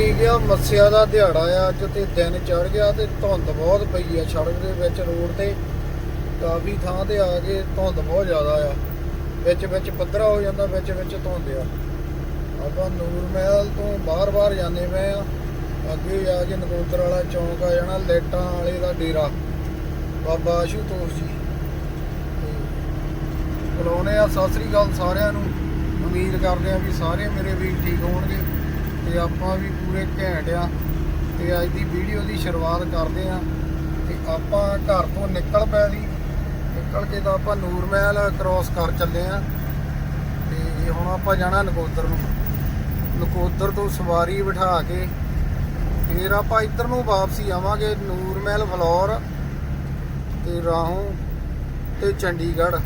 ਤਰੀਕ ਆ ਮੱਸਿਆ ਦਾ ਦਿਹਾੜਾ ਆ, ਅੱਜ ਤੇ ਦਿਨ ਚੜ ਗਿਆ ਤੇ ਧੁੰਦ ਬਹੁਤ ਪਈ ਆ ਸੜਕ ਦੇ ਵਿੱਚ, ਰੋਡ ਤੇ ਕਾਫੀ ਥਾਂ ਤੇ ਆ ਕੇ ਧੁੰਦ ਬਹੁਤ ਜ਼ਿਆਦਾ ਆ। ਵਿੱਚ ਵਿੱਚ ਪੱਧਰਾ ਹੋ ਜਾਂਦਾ, ਵਿੱਚ ਵਿੱਚ ਧੁੰਦ ਆ। ਆਪਾਂ ਨੂਰ ਮਹਿਲ ਤੋਂ ਬਾਹਰ-ਬਾਹਰ ਜਾਂਦੇ ਪਏ ਆ। ਅੱਗੇ ਆ ਕੇ ਨਕੋਦਰ ਵਾਲਾ ਚੌਂਕ ਆ ਜਾਣਾ ਲੈਟਾਂ ਵਾਲੇ ਦਾ ਡੇਰਾ। ਬਾਬਾ ਆਸ਼ੂਤੋਸ਼ ਜੀ। ਤੇ ਆ, ਸਤਿ ਸ੍ਰੀ ਅਕਾਲ ਸਾਰਿਆਂ ਨੂੰ। ਉਮੀਦ ਕਰਦੇ ਆ ਵੀ ਸਾਰੇ ਮੇਰੇ ਵੀਰ ਠੀਕ ਹੋਣਗੇ। ਤੇ ਆਪਾਂ ਵੀ ਪੂਰੇ ਘੈਂਟ ਆ ਤੇ ਅੱਜ ਦੀ ਵੀਡੀਓ ਦੀ ਸ਼ੁਰੂਆਤ ਕਰਦੇ ਆ ਤੇ ਆਪਾਂ ਘਰ ਤੋਂ ਨਿਕਲ ਪਏ ਦੀ ਨਿਕਲ ਕੇ ਤਾਂ ਆਪਾਂ ਨੂਰ ਮਹਿਲ ਕ੍ਰੋਸ ਕਰ ਚੱਲੇ ਆ। ਤੇ ਹੁਣ ਆਪਾਂ ਜਾਣਾ ਨਕੋਦਰ ਨੂੰ। ਨਕੋਦਰ ਤੋਂ ਸਵਾਰੀ ਬਿਠਾ ਕੇ ਫਿਰ ਆਪਾਂ ਇੱਧਰ ਨੂੰ ਵਾਪਸੀ ਆਵਾਂਗੇ ਨੂਰ ਮਹਿਲ ਫਲੋਰ ਤੇ ਰਾਹੋਂ ਤੇ ਚੰਡੀਗੜ੍ਹ।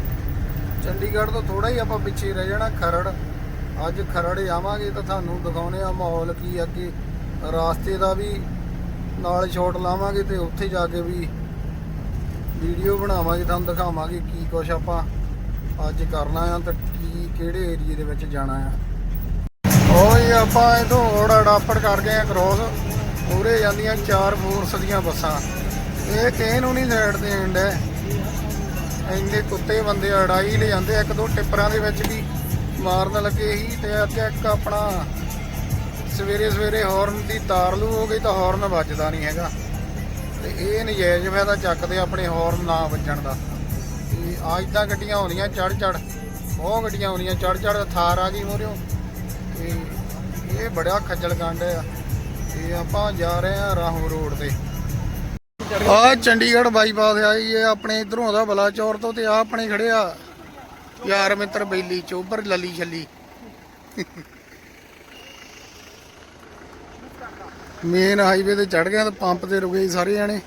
ਚੰਡੀਗੜ੍ਹ ਤੋਂ ਥੋੜਾ ਹੀ ਆਪਾਂ ਪਿੱਛੇ ਰਹਿ ਜਾਣਾ ਖਰੜ। ਅੱਜ ਖਰੜ ਆਵਾਂਗੇ ਤਾਂ ਤੁਹਾਨੂੰ ਦਿਖਾਉਨੇ ਆ ਮਾਹੌਲ ਕੀ ਅੱਗੇ। ਰਾਸਤੇ ਦਾ ਵੀ ਨਾਲ ਸ਼ਾਟ ਲਾਵਾਂਗੇ ਤੇ ਉੱਥੇ ਜਾ ਕੇ ਵੀ ਵੀਡੀਓ ਬਣਾਵਾਂਗੇ, ਤੁਹਾਨੂੰ ਦਿਖਾਵਾਂਗੇ ਕੀ ਕੁਛ ਆਪਾਂ ਅੱਜ ਕਰਨਾ ਆ ਤੇ ਕੀ, ਕਿਹੜੇ ਏਰੀਏ ਦੇ ਵਿੱਚ ਜਾਣਾ ਆ। ਉਹ ਹੀ ਆਪਾਂ ਇਥੋਂ ਓੜਾ ਡਾਪੜ ਕਰ ਗਏ ਆ ਕ੍ਰੋਸ ਪੂਰੇ ਜਾਂਦੀਆਂ ਚਾਰ ਫੋਰਸ ਦੀਆਂ ਬੱਸਾਂ। ਇਹ ਕਿਸੇ ਨੂੰ ਨਹੀਂ ਸਾਈਡ ਤੇ ਐਂਡ ਹੈ ਇੰਨੇ ਕੁੱਤੇ ਬੰਦੇ ਅੜਾਈ ਲੈ ਜਾਂਦੇ ਇੱਕ ਦੋ ਟਿੱਪਰਾਂ ਦੇ ਵਿੱਚ ਵੀ। ਮਾਰਨ ਲੱਗੇ ਸੀ ਤੇ ਅੱਜ ਇੱਕ ਆਪਣਾ ਸਵੇਰੇ ਸਵੇਰੇ ਹਾਰਨ ਦੀ ਤਾਰ ਲੂ ਹੋ ਗਈ ਤਾਂ ਹਾਰਨ ਵੱਜਦਾ ਨਹੀਂ ਹੈਗਾ। ਤੇ ਇਹ ਨਜਾਇਜ਼ ਫਾਇਦਾ ਚੱਕਦੇ ਆਪਣੇ ਹਾਰਨ ਨਾ ਵੱਜਣ ਦਾ। ਤੇ ਅੱਜ ਤਾਂ ਗੱਡੀਆਂ ਆਉਂਦੀਆਂ ਚੜ ਚੜ, ਬਹੁਤ ਗੱਡੀਆਂ ਆਉਂਦੀਆਂ ਚੜ ਚੜ, ਥਾਰ ਆ ਗਈ ਮੋਰਿਓ। ਤੇ ਇਹ ਬੜਾ ਖੱਜਲ ਗੰਡ ਆ। ਤੇ ਆਪਾਂ ਜਾ ਰਹੇ ਆ ਰਾਹੋਂ ਰੋਡ ਤੇ। ਆ ਚੰਡੀਗੜ੍ਹ ਬਾਈਪਾਸ ਆ ਜੀ, ਇਹ ਆਪਣੇ ਇਧਰੋਂ ਦਾ ਬਲਾਚੌਰ ਤੋਂ ਤੇ ਆ ਆਪਣੇ ਖੜੇ ਆ ਯਾਰ ਮਿੱਤਰ ਬੈਲੀ ਚੋਬਰ ਲੱਲੀ ਛੱਲੀ। ਮੇਨ ਹਾਈਵੇ ਤੇ ਚੜ ਗਏ ਤੇ ਪੰਪ ਤੇ ਰੁਕੇ ਸਾਰੇ ਜਾਣੇ।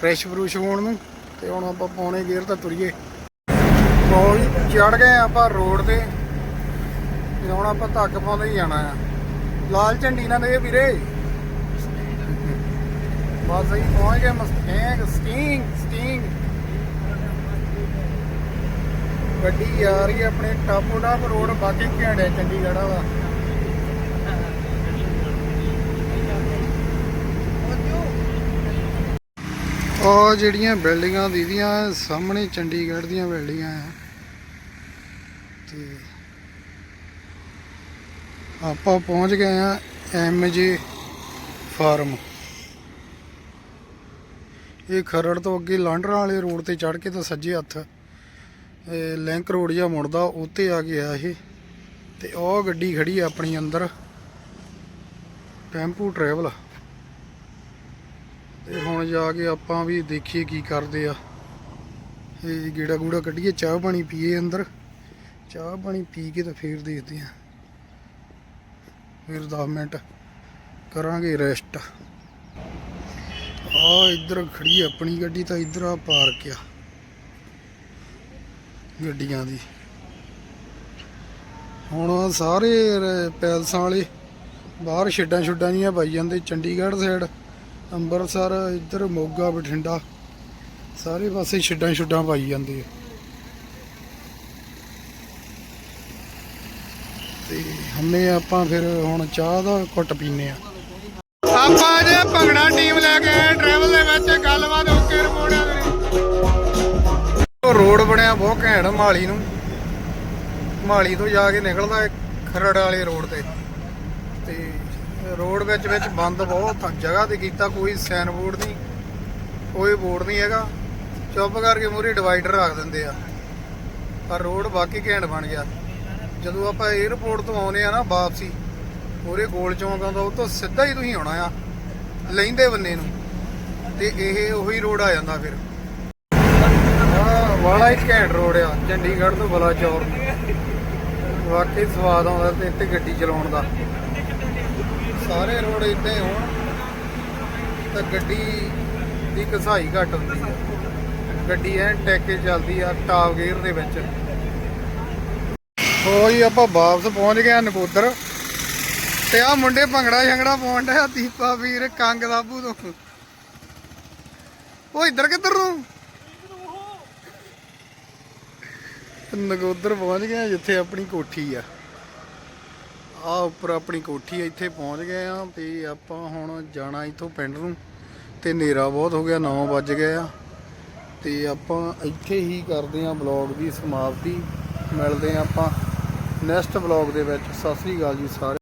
ਫਰੈਸ਼ ਫਰੂਸ਼ ਹੋਣ ਨੂੰ, ਤੇ ਹੁਣ ਆਪਾਂ ਪੌਣੇ ਗੇਅਰ ਤਾਂ ਤੁਰੀਏ। ਕੋਈ ਚੜ ਗਏ ਆਪਾਂ ਰੋਡ ਤੇ। ਤੇ ਹੁਣ ਆਪਾਂ ਧੱਕ ਪਾਉਂਦੇ ਹੀ ਜਾਣਾ ਆ। ਲਾਲ ਝੰਡੀ ਨਾਲ ਦੇ ਵੀਰੇ। ਬਸ ਅਸੀਂ ਪਹੁੰਚ ਗਏ ਮਸਟੈਂਗ ਸਟਿੰਗ ਸਟਿੰਗ ਗੱਡੀ ਆ ਰਹੀ ਆਪਣੇ ਟਾਪੋਟਾਪ ਰੋਡ ਬਾਕੀ ਘੈਂਟੇ ਚੰਡੀਗੜ੍ਹ ਦਾ ਉਹ ਜਿਹੜੀਆਂ ਬਿਲਡਿੰਗਾਂ ਦੀਦੀਆਂ, ਸਾਹਮਣੇ ਚੰਡੀਗੜ੍ਹ ਦੀਆਂ ਬਿਲਡਿੰਗਾਂ ਆ। ਤੇ ਆਪਾਂ ਪਹੁੰਚ ਗਏ ਆ ਐਮਜੀ ਫਾਰਮ। ਇਹ ਖਰੜ ਤੋਂ ਅੱਗੇ ਲਾਂਡਰਾਂ ਵਾਲੇ ਰੋਡ ਤੇ ਚੜ ਕੇ ਤਾਂ ਸੱਜੇ ਹੱਥ। ਲਿੰਕ ਰੋਡ ਜਿਹਾ ਮੁੜਦਾ, ਉੱਤੇ ਆ ਗਿਆ ਇਹ। ਤੇ ਉਹ ਗੱਡੀ ਖੜੀ ਆ ਆਪਣੀ ਅੰਦਰ। ਟੈਂਪੂ ਟਰੈਵਲ ਤੇ ਹੁਣ ਜਾ ਕੇ ਆਪਾਂ ਵੀ ਦੇਖੀਏ ਕੀ ਕਰਦੇ ਆ। ਇਹ ਗੇੜਾ ਗੂੜਾ ਕੱਢੀਏ, ਚਾਹ ਪਾਣੀ ਪੀਏ ਅੰਦਰ। ਚਾਹ ਪਾਣੀ ਪੀ ਕੇ ਤਾਂ ਫੇਰ ਦੇਖਦੇ ਆ। ਫਿਰ 10 ਮਿੰਟ ਕਰਾਂਗੇ ਰੈਸਟ ਆ ਇੱਧਰ ਖੜੀ ਆਪਣੀ ਗੱਡੀ, ਤਾਂ ਇੱਧਰ ਆ ਪਾਰਕ ਆ। ਗੱਡੀਆਂ ਦੀ। ਹੁਣ ਸਾਰੇ ਪੈਲਸਾਂ ਵਾਲੇ ਬਾਹਰ ਛੱਡਾਂ ਛੁੱਡਾਂ ਜੀਆਂ ਪਾਈ ਜਾਂਦੇ, ਚੰਡੀਗੜ੍ਹ ਸਾਈਡ ਅੰਮ੍ਰਿਤਸਰ, ਇੱਧਰ ਮੋਗਾ, ਬਠਿੰਡਾ, ਸਾਰੇ ਪਾਸੇ ਛੱਡਾਂ ਛੁੱਡਾਂ ਪਾਈ ਜਾਂਦੇ ਆ। ਤੇ ਹਮਨੇ ਆਪਾਂ ਫਿਰ ਹੁਣ ਚਾਹ ਦਾ ਘੁੱਟ ਪੀਨੇ ਆ। ਆਪਾਂ ਜੇ ਭੰਗੜਾ ਟੀਮ ਲੈ ਕੇ ਟਰੈਵਲ ਦੇ ਵਿੱਚ ਗੱਲਬਾਤ ਉਹ ਰੋਡ ਬਣਿਆ ਬਹੁਤ ਘੈਂਟ ਮਾਲੀ ਨੂੰ। ਮਾਲੀ ਤੋਂ ਜਾ ਕੇ ਨਿਕਲਦਾ ਖਰੜ ਵਾਲੇ ਰੋਡ ਤੇ। ਤੇ ਰੋਡ ਵਿੱਚ ਵਿੱਚ ਬੰਦ ਬਹੁਤ ਜਗ੍ਹਾ ਤੇ ਕੀਤਾ ਕੋਈ ਸਾਈਨ ਬੋਰਡ ਨਹੀਂ, ਕੋਈ ਬੋਰਡ ਨਹੀਂ ਹੈਗਾ। ਚੁੱਪ ਕਰਕੇ ਮੂਰੇ ਡਿਵਾਈਡਰ ਰੱਖ ਦਿੰਦੇ ਆ। ਪਰ ਰੋਡ ਬਾਕੀ ਘੈਂਟ ਬਣ ਗਿਆ। ਜਦੋਂ ਆਪਾਂ 에어ਪੋਰਟ ਤੋਂ ਆਉਨੇ ਆ ਨਾ ਵਾਪਸੀ ਪੂਰੇ ਗੋਲ ਚੌਂਕ ਆਉਂਦਾ, ਉਹ ਤੋਂ ਸਿੱਧਾ ਹੀ ਤੁਸੀਂ ਆਉਣਾ ਆ, ਲੈਂਦੇ ਬੰਨੇ ਨੂੰ। ਤੇ ਇਹ ਉਹੀ ਰੋਡ ਆ ਜਾਂਦਾ ਫਿਰ। ਵਾਲਾ ਹੀ ਘੈਂਟ ਰੋਡ ਆ, ਚੰਡੀਗੜ੍ਹ ਤੋਂ ਬਲਾਚੌਰ। ਵਾਕਈ ਸਵਾਦ ਆਉਂਦਾ ਤੇ ਇੱਥੇ ਗੱਡੀ ਚਲਾਉਣ ਦਾ। ਸਾਰੇ ਰੋਡ ਇਦਾਂ ਹੋਣ, ਤਾਂ ਗੱਡੀ ਦੀ ਕਸਾਈ ਘੱਟ ਹੁੰਦੀ ਆ। ਗੱਡੀ ਐ ਟੈਕੇ ਚੱਲਦੀ ਆ, ਟਾਪ ਗੇਅਰ ਦੇ ਵਿੱਚ। ਹੋਈ ਆਪਾਂ ਵਾਪਸ ਪਹੁੰਚ ਗਏ ਆ ਨਕੋਦਰ। ਤੇ ਆ ਮੁੰਡੇ ਭੰਗੜਾ ਛੰਗੜਾ ਪਾਉਣ ਡਿਆ ਦੀਪਾ ਵੀਰ ਕੰਗ ਦਾਬੂ ਤੋਂ। ਉਹ ਇੱਧਰ ਕਿੱਧਰ ਨੂੰ? ਨਗੋਦਰ ਪਹੁੰਚ ਗਏ ਆ ਜਿੱਥੇ ਆਪਣੀ ਕੋਠੀ ਆ। ਆ ਉੱਪਰ ਆਪਣੀ ਕੋਠੀ ਆ, ਇੱਥੇ ਪਹੁੰਚ ਗਏ ਆ ਤੇ ਆਪਾਂ ਹੁਣ ਜਾਣਾ ਇੱਥੋਂ ਪਿੰਡ ਨੂੰ ਤੇ ਹਨੇਰਾ ਬਹੁਤ ਹੋ ਗਿਆ 9 ਵੱਜ ਗਏ ਆ। ਤੇ ਆਪਾਂ ਇੱਥੇ ਹੀ ਕਰਦੇ ਆ ਬਲੌਗ ਦੀ ਸਮਾਪਤੀ। ਮਿਲਦੇ ਆ ਆਪਾਂ ਨੈਕਸਟ ਬਲੌਗ ਦੇ ਵਿੱਚ। ਸਤਿ ਸ੍ਰੀ ਅਕਾਲ ਜੀ ਸਾਰੇ।